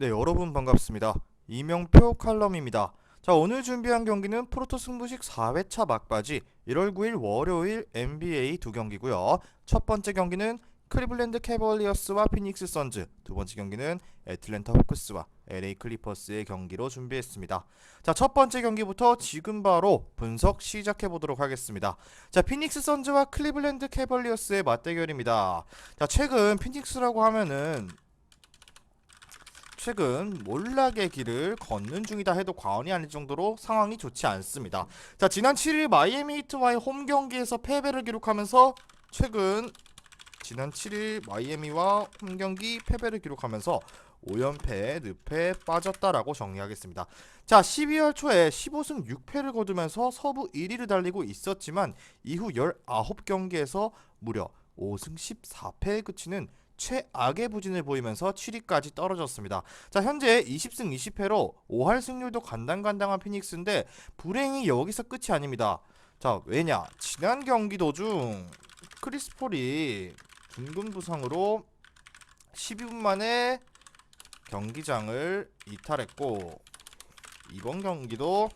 네, 여러분 반갑습니다. 이명표 칼럼입니다. 자, 오늘 준비한 경기는 프로토 승부식 4회차 막바지 1월 9일 월요일 NBA 두 경기고요. 첫 번째 경기는 클리블랜드 캐벌리어스와 피닉스 선즈, 두 번째 경기는 애틀랜타 호크스와 LA 클리퍼스의 경기로 준비했습니다. 자, 첫 번째 경기부터 지금 바로 분석 시작해 보도록 하겠습니다. 자, 피닉스 선즈와 클리블랜드 캐벌리어스의 맞대결입니다. 자, 최근 피닉스라고 하면은 최근 몰락의 길을 걷는 중이다 해도 과언이 아닐 정도로 상황이 좋지 않습니다. 자, 지난 7일 마이애미 히트와의 홈 경기에서 패배를 기록하면서 최근 지난 7일 마이애미와 홈 경기 패배를 기록하면서 5연패 늪에 빠졌다라고 정리하겠습니다. 자, 12월 초에 15승 6패를 거두면서 서부 1위를 달리고 있었지만 이후 19경기에서 무려 5승 14패에 그치는 최악의 부진을 보이면서 7위까지 떨어졌습니다. 자, 현재 20승 20패로 5할 승률도 간당간당한 피닉스인데 불행히 여기서 끝이 아닙니다. 자, 왜냐? 지난 경기 도중 크리스 폴이 중근 부상으로 12분 만에 경기장을 이탈했고 이번 경기도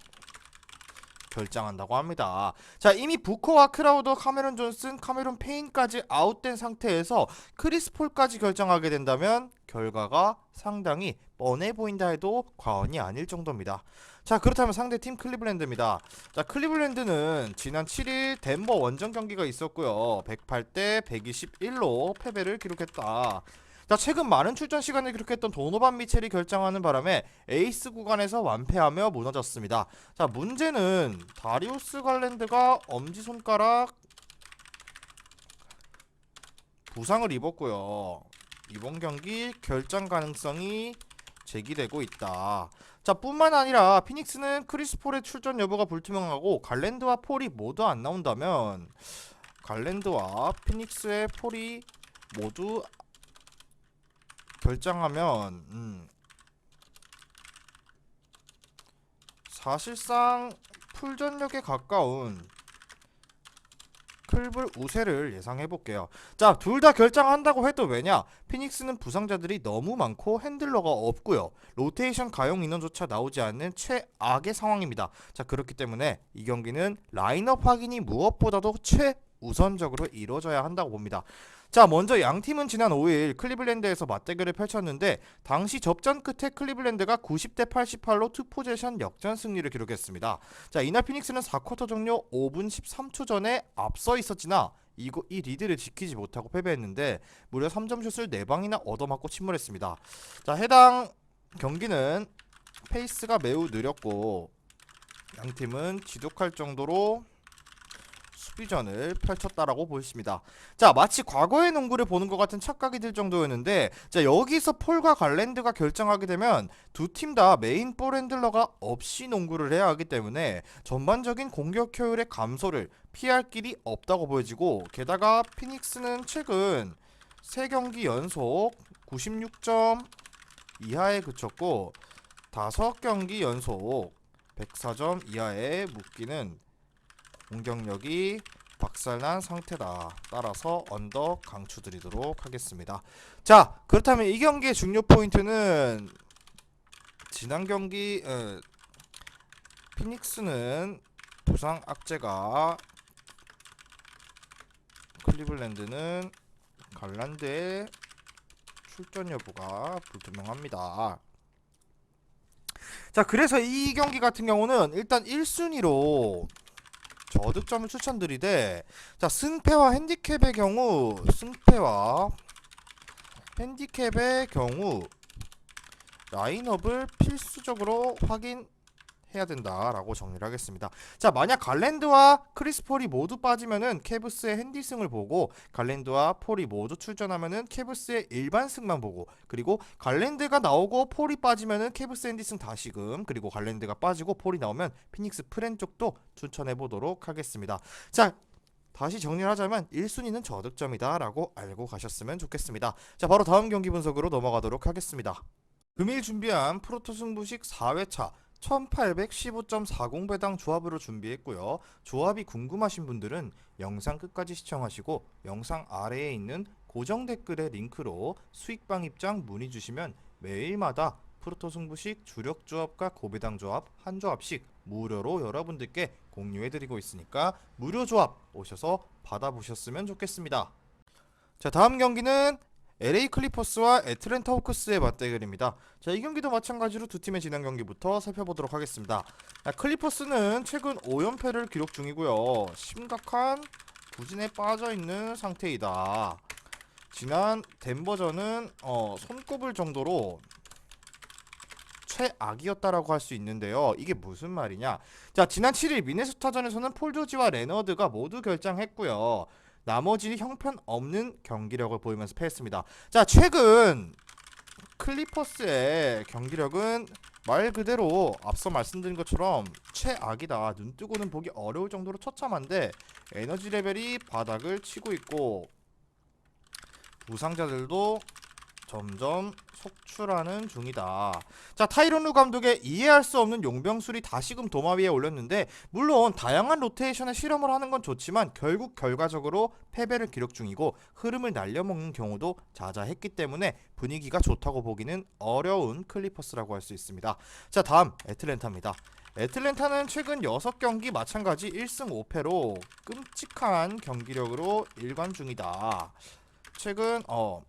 결장한다고 합니다. 자, 이미 부커와 크라우더, 카메론 존슨, 카메론 페인까지 아웃된 상태에서 크리스 폴까지 결정하게 된다면 결과가 상당히 뻔해 보인다 해도 과언이 아닐 정도입니다. 자, 그렇다면 상대 팀 클리블랜드입니다. 자, 클리블랜드는 지난 7일 덴버 원정 경기가 있었고요. 108대 121로 패배를 기록했다. 자, 최근 많은 출전 시간을 기록했던 도노반 미첼이 결정하는 바람에 에이스 구간에서 완패하며 무너졌습니다. 자, 문제는 다리우스 갈랜드가 엄지손가락 부상을 입었고요. 이번 경기 결장 가능성이 제기되고 있다. 자, 뿐만 아니라 피닉스는 크리스 폴의 출전 여부가 불투명하고 갈랜드와 폴이 모두 안 나온다면 갈랜드와 피닉스의 폴이 모두 결정하면 음, 사실상 풀전력에 가까운 클블 우세를 예상해 볼게요. 자, 둘 다 결정한다고 해도 왜냐? 피닉스는 부상자들이 너무 많고 핸들러가 없고요. 로테이션 가용 인원조차 나오지 않는 최악의 상황입니다. 자, 그렇기 때문에 이 경기는 라인업 확인이 무엇보다도 최 우선적으로 이루어져야 한다고 봅니다. 자, 먼저 양 팀은 지난 5일 클리블랜드에서 맞대결을 펼쳤는데 당시 접전 끝에 클리블랜드가 90대 88로 투포제션 역전 승리를 기록했습니다. 자, 이날 피닉스는 4쿼터 종료 5분 13초 전에 앞서 있었지나 이거 이 리드를 지키지 못하고 패배했는데 무려 3점 슛을 4방이나 얻어맞고 침몰했습니다. 자, 해당 경기는 페이스가 매우 느렸고 양 팀은 지독할 정도로 수비전을 펼쳤다라고 보십니다. 자, 마치 과거의 농구를 보는 것 같은 착각이 들 정도였는데, 자, 여기서 폴과 갈랜드가 결정하게 되면 두 팀 다 메인 볼 핸들러가 없이 농구를 해야 하기 때문에 전반적인 공격 효율의 감소를 피할 길이 없다고 보여지고, 게다가 피닉스는 최근 3경기 연속 96점 이하에 그쳤고, 5경기 연속 104점 이하에 묶이는 공격력이 박살난 상태다. 따라서 언더 강추드리도록 하겠습니다. 자, 그렇다면 이 경기의 중요 포인트는 지난 경기 어, 피닉스는 부상 악재가 클리블랜드는 갈란드의 출전 여부가 불투명합니다. 자, 그래서 이 경기 같은 경우는 일단 1순위로 저득점을 추천드리되 자 승패와 핸디캡의 경우 승패와 핸디캡의 경우 라인업을 필수적으로 확인 해야 된다라고 정리를 하겠습니다. 자 만약 갈랜드와 크리스 폴이 모두 빠지면은 캐브스의 핸디승을 보고 갈랜드와 폴이 모두 출전하면은 캐브스의 일반승만 보고 그리고 갈랜드가 나오고 폴이 빠지면은 캐브스 핸디승 다시금 그리고 갈랜드가 빠지고 폴이 나오면 피닉스 프렌 쪽도 추천해 보도록 하겠습니다. 자 다시 정리를 하자면 1순위는 저득점이다 라고 알고 가셨으면 좋겠습니다. 자 바로 다음 경기 분석으로 넘어가도록 하겠습니다. 금일 준비한 프로토 승부식 4회차 1815.40배당 조합으로 준비했고요. 조합이 궁금하신 분들은 영상 끝까지 시청하시고 영상 아래에 있는 고정 댓글의 링크로 수익방 입장 문의 주시면 매일마다 프로토 승부식 주력 조합과 고배당 조합 한 조합씩 무료로 여러분들께 공유해드리고 있으니까 무료 조합 오셔서 받아보셨으면 좋겠습니다. 자 다음 경기는 LA 클리퍼스와 애틀랜타 호크스의 맞대결입니다. 자, 이 경기도 마찬가지로 두 팀의 지난 경기부터 살펴보도록 하겠습니다. 자, 클리퍼스는 최근 5연패를 기록 중이고요. 심각한 부진에 빠져 있는 상태이다. 지난 덴버전은 어, 손꼽을 정도로 최악이었다라고 할 수 있는데요. 이게 무슨 말이냐? 자, 지난 7일 미네소타전에서는 폴 조지와 레너드가 모두 결장했고요. 나머지 형편없는 경기력을 보이면서 패했습니다. 자, 최근 클리퍼스의 경기력은 말 그대로 앞서 말씀드린 것처럼 최악이다. 눈 뜨고는 보기 어려울 정도로 처참한데 에너지 레벨이 바닥을 치고 있고 부상자들도 점점 속출하는 중이다. 자, 타이론루 감독의 이해할 수 없는 용병술이 다시금 도마 위에 올렸는데 물론 다양한 로테이션에 실험을 하는 건 좋지만 결국 결과적으로 패배를 기록 중이고 흐름을 날려먹는 경우도 자자했기 때문에 분위기가 좋다고 보기는 어려운 클리퍼스라고 할 수 있습니다. 자, 다음 애틀랜타입니다. 애틀랜타는 최근 6경기 마찬가지 1승 5패로 끔찍한 경기력으로 일관 중이다. 최근 어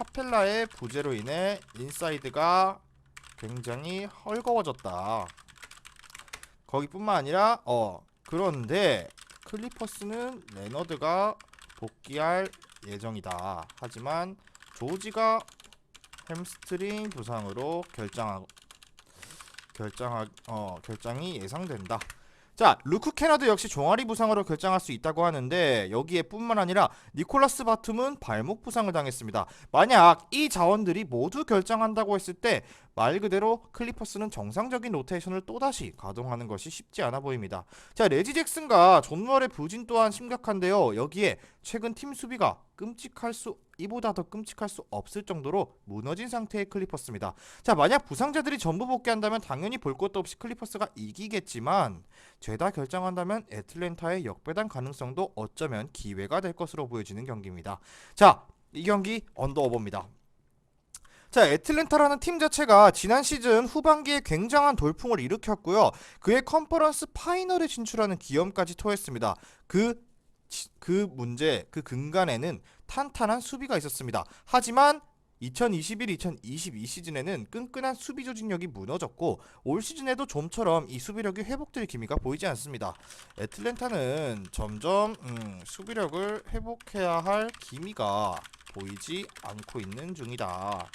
카펠라의 부재로 인해 인사이드가 굉장히 헐거워졌다. 거기뿐만 아니라 어 그런데 클리퍼스는 레너드가 복귀할 예정이다. 하지만 조지가 햄스트링 부상으로 결장하 결장하 어 결장이 예상된다. 자, 루크 캐나드 역시 종아리 부상으로 결장할 수 있다고 하는데 여기에 뿐만 아니라 니콜라스 바툼은 발목 부상을 당했습니다. 만약 이 자원들이 모두 결장한다고 했을 때 말 그대로 클리퍼스는 정상적인 로테이션을 또다시 가동하는 것이 쉽지 않아 보입니다. 자, 레지 잭슨과 존 월의 부진 또한 심각한데요. 여기에 최근 팀 수비가 끔찍할 수 이보다 더 끔찍할 수 없을 정도로 무너진 상태의 클리퍼스입니다. 자, 만약 부상자들이 전부 복귀한다면 당연히 볼 것도 없이 클리퍼스가 이기겠지만 죄다 결정한다면 애틀랜타의 역배당 가능성도 어쩌면 기회가 될 것으로 보여지는 경기입니다. 자, 이 경기 언더오버입니다. 자, 애틀랜타라는 팀 자체가 지난 시즌 후반기에 굉장한 돌풍을 일으켰고요. 그의 컨퍼런스 파이널에 진출하는 기염까지 토했습니다. 그, 지- 그 문제, 그 근간에는 탄탄한 수비가 있었습니다. 하지만 2021-2022 시즌에는 끈끈한 수비 조직력이 무너졌고 올 시즌에도 좀처럼 이 수비력이 회복될 기미가 보이지 않습니다. 애틀랜타는 점점 음, 수비력을 회복해야 할 기미가 보이지 않고 있는 중이다.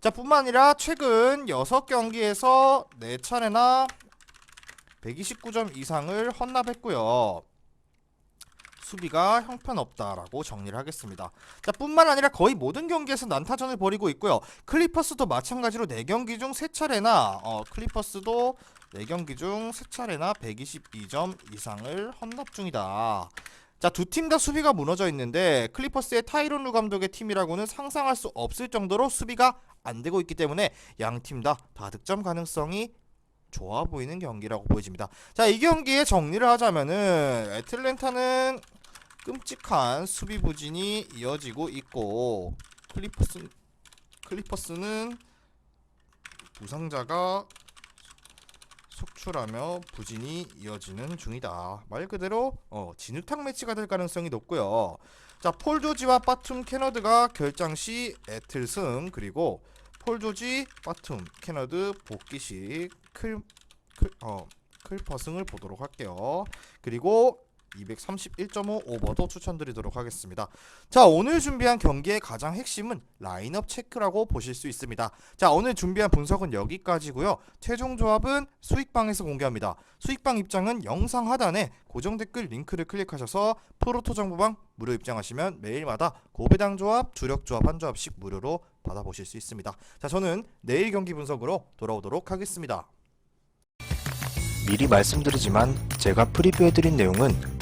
자, 뿐만 아니라 최근 6경기에서 4차례나 129점 이상을 헌납했고요. 수비가 형편없다라고 정리를 하겠습니다. 자, 뿐만 아니라 거의 모든 경기에서 난타전을 벌이고 있고요. 클리퍼스도 마찬가지로 4경기 중 3차례나 어, 클리퍼스도 4경기 중 3차례나 122점 이상을 헌납 중이다. 자, 두 팀 다 수비가 무너져 있는데 클리퍼스의 타이론 루 감독의 팀이라고는 상상할 수 없을 정도로 수비가 안 되고 있기 때문에 양 팀 다 다득점 가능성이 좋아 보이는 경기라고 보여집니다. 자, 이 경기의 정리를 하자면은 애틀랜타는 끔찍한 수비 부진이 이어지고 있고 클리퍼스 클리퍼스는 부상자가 속출하며 부진이 이어지는 중이다. 말 그대로 어, 진흙탕 매치가 될 가능성이 높고요. 자, 폴 조지와 바툼 캐너드가 결장 시 애틀승 그리고 폴 조지, 바툼, 캐너드 복귀 시클 클, 어, 클퍼승을 보도록 할게요. 그리고 231.5 오버도 추천드리도록 하겠습니다. 자, 오늘 준비한 경기의 가장 핵심은 라인업 체크라고 보실 수 있습니다. 자, 오늘 준비한 분석은 여기까지고요. 최종 조합은 수익방에서 공개합니다. 수익방 입장은 영상 하단에 고정 댓글 링크를 클릭하셔서 프로토 정보방 무료 입장하시면 매일마다 고배당 조합, 주력 조합 한 조합씩 무료로 받아보실 수 있습니다. 자, 저는 내일 경기 분석으로 돌아오도록 하겠습니다. 미리 말씀드리지만 제가 프리뷰해드린 내용은